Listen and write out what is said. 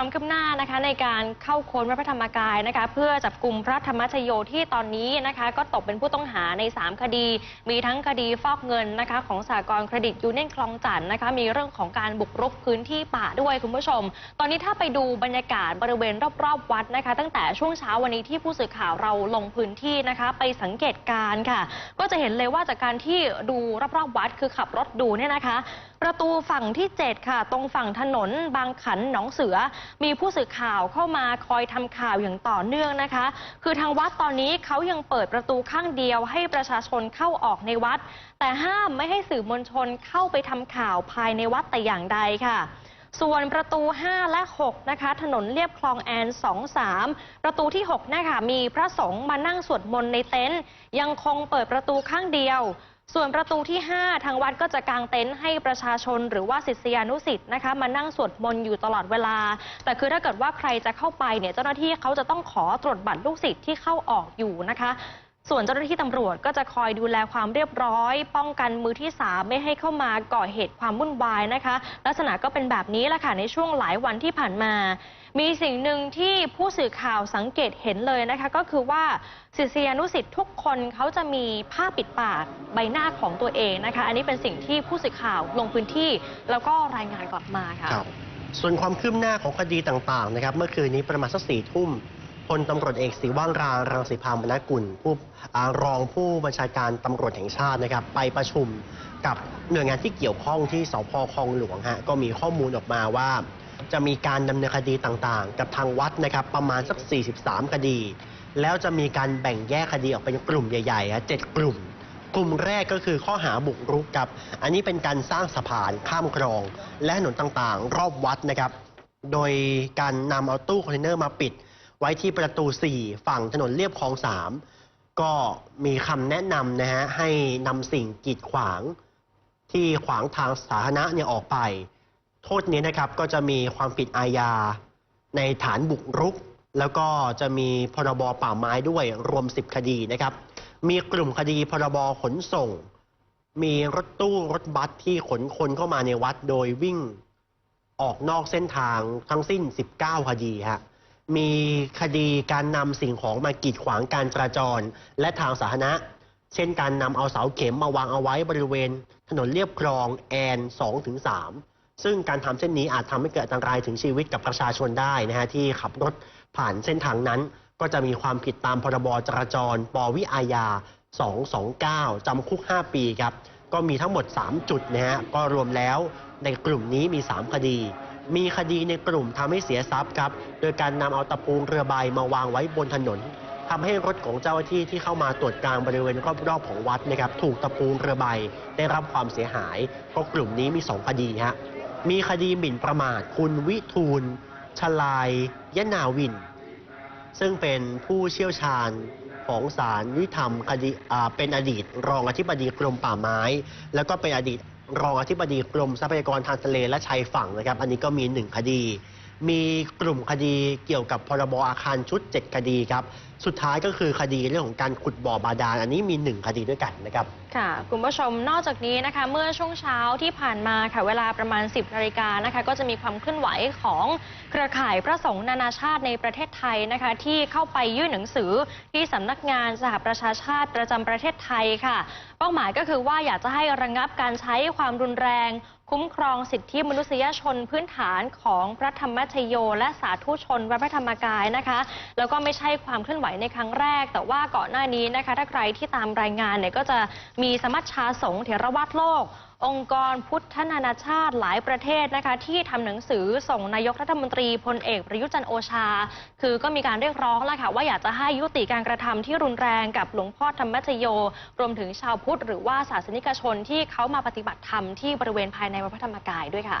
ความคืบหน้านะคะในการเข้าค้นวัดพระธรรมกายนะคะ เพื่อจับกลุ่มพระธรรมชโยที่ตอนนี้นะคะ ก็ตกเป็นผู้ต้องหาใน 3 คดี มีทั้งคดีฟอกเงินนะคะ ของสากลเครดิตยูเนียนคลองจันทน์นะคะ มีเรื่องของการบุกรุกพื้นที่ป่าด้วยคุณผู้ชม ตอนนี้ถ้าไปดูบรรยากาศบริเวณรอบๆวัดนะคะ ตั้งแต่ช่วงเช้าวันนี้ที่ผู้สื่อข่าวเราลงพื้นที่นะคะ ไปสังเกตการค่ะ ก็จะเห็นเลยว่าจากการที่ดูรอบๆวัดคือขับรถดูเนี่ยนะคะ ประตูฝั่งที่ 7 ค่ะ ตรงฝั่งถนนบางขันหนองเสือมีผู้สื่อข่าวเข้ามาคอยทำข่าวอย่างต่อเนื่องนะคะ คือทางวัดตอนนี้เขายังเปิดประตูข้างเดียวให้ประชาชนเข้าออกในวัด แต่ห้ามไม่ให้สื่อมวลชนเข้าไปทำข่าวภายในวัดแต่อย่างใดค่ะส่วนประตู 5 และ 6 นะคะ ถนนเลียบคลองแอน 2 3 ประตูที่ 6 นะคะ มีพระสงฆ์มานั่งสวดมนต์ในเต็นท์ยังคงเปิดประตูข้างเดียว ส่วนประตูที่ 5 ทางวัดก็จะกางเต็นท์ให้ประชาชนหรือว่าศิษยานุสิษย์นะคะมานั่งสวดมนต์อยู่ตลอดเวลา แต่คือถ้าเกิดว่าใครจะเข้าไปเนี่ยเจ้าหน้าที่เขาจะต้องขอตรวจบัตรลูกศิษย์ที่เข้าออกอยู่นะคะ ส่วนเจ้าหน้าที่ตำรวจก็จะคอยดูแลความเรียบร้อย ป้องกันมือที่สามไม่ให้เข้ามาก่อเหตุความวุ่นวายนะคะ ลักษณะก็เป็นแบบนี้แหละค่ะในช่วงหลายวันที่ผ่านมา มีสิ่งหนึ่งที่ผู้สื่อข่าวสังเกตเห็นเลยนะคะ ก็คือว่าศิษยานุสิษย์ทุกคนเขาจะมีผ้าปิดปากใบหน้าของตัวเองนะคะ อันนี้เป็นสิ่งที่ผู้สื่อข่าวลงพื้นที่ แล้วก็รายงานกลับมาค่ะส่วนความคืบหน้าของคดีต่างๆนะครับเมื่อคืนนี้ประมาณสักสี่ทุ่ม พลตำรวจเอกศิว่างรางรังสีพามนกุลผู้รองผู้บัญชาการตำรวจแห่งชาตินะครับ ไปประชุมกับหน่วยงานที่เกี่ยวข้องที่สพคลองหลวงฮะก็มีข้อมูลออกมาว่า จะมีการดำเนินคดีต่างๆ กับทางวัดนะครับ ประมาณสัก 43 คดี แล้วจะมีการแบ่งแยกคดีออกเป็นกลุ่มใหญ่ๆฮะเจ็ดกลุ่มกลุ่มแรกก็คือข้อหาบุกรุกครับ อันนี้เป็นการสร้างสะพานข้ามคลอง และถนนต่างๆ รอบวัดนะครับ โดยการนำเอาตู้คอนเทนเนอร์มาปิด ไว้ที่ประตู 4 ฝั่งถนนเลียบคลอง 3 ก็มีคำแนะนำนะฮะให้นำสิ่งกีดขวางที่ขวางทางสาธารณะเนี่ยออกไป โทษนี้นะครับก็จะมีความผิดอาญาในฐานบุกรุก แล้วก็จะมีพรบป่าไม้ด้วยรวม 10 คดีนะครับ มีกลุ่มคดีพรบขนส่ง มีรถตู้รถบัสที่ขนคนเข้ามาในวัดโดยวิ่งออกนอกเส้นทางทั้งสิ้น 19 คดีฮะ มีคดีการนำสิ่งของมากีดขวางการจราจร และทางสาธารณะ เช่นการนำเอาเสาเข็มมาวางเอาไว้บริเวณ ถนนเลียบคลองแอน2-3 ซึ่งการทำเช่นนี้อาจทำให้เกิดอันตรายถึงชีวิตกับประชาชนได้นะฮะที่ขับรถผ่านเส้นทางนั้น ก็จะมีความผิดตามพรบจราจร ปวิอาญา 229 จำคุก 5 ปีครับ ก็มีทั้งหมด 3 จุดนะฮะก็รวมแล้วในกลุ่มนี้มี 3 คดี มีคดีในกลุ่มทำให้เสียทรัพย์ครับ โดยการนำเอาตะปูเรือใบมาวางไว้บนถนนทำให้รถของเจ้าหน้าที่ที่เข้ามาตรวจการบริเวณรอบๆของวัดนะครับ ถูกตะปูเรือใบได้รับความเสียหายก็กลุ่มนี้มี 2 คดีฮะ มีคดีหมิ่นประมาทคุณวิทูลชลายยนาวิน ซึ่งเป็นผู้เชี่ยวชาญของศาลยุติธรรมคดีเป็นอดีตรองอธิบดีกรมป่าไม้ แล้วก็เป็นอดีต รองอธิบดีกรมทรัพยากรทางทะเลและชายฝั่งนะครับ อันนี้ก็มีหนึ่งคดี มีกลุ่มคดีเกี่ยวกับพรบอาคารชุด 7 คดีครับ สุดท้ายก็คือคดีเรื่องของการขุดบ่อบาดาลอันนี้มีหนึ่งคดีด้วยกันนะครับ ค่ะคุณผู้ชมนอกจากนี้นะคะ เมื่อช่วงเช้าที่ผ่านมาค่ะเวลาประมาณ 10นาฬิกานะคะ ก็จะมีความเคลื่อนไหวของเครือข่ายพระสงฆ์นานาชาติในประเทศไทยนะคะ ที่เข้าไปยื่นหนังสือที่สำนักงานสหประชาชาติประจำประเทศไทยค่ะ เป้าหมายก็คือว่าอยากจะให้ระงงับการใช้ความรุนแรงคุ้มครองสิทธิมนุษยชนพื้นฐานของพระธรรมชโย และสาธุชนวัดพระธรรมกายนะคะ แล้วก็ไม่ใช่ความเคลื่อนไหวในครั้งแรก แต่ว่าก่อนหน้านี้นะคะ ถ้าใครที่ตามรายงานเนี่ยก็จะมีสมัชชาสงฆ์เถรวาทโลก องค์กรพุทธนานาชาติหลายประเทศนะคะ ที่ทำหนังสือส่งนายกรัฐมนตรีพลเอกประยุทธ์จันโอชา คือก็มีการเรียกร้องแล้วค่ะว่าอยากจะให้ยุติการกระทำที่รุนแรงกับหลวงพ่อธรรมชโย รวมถึงชาวพุทธหรือว่าศาสนิกชนที่เขามาปฏิบัติธรรมที่บริเวณภายในวัดพระธรรมกายด้วยค่ะ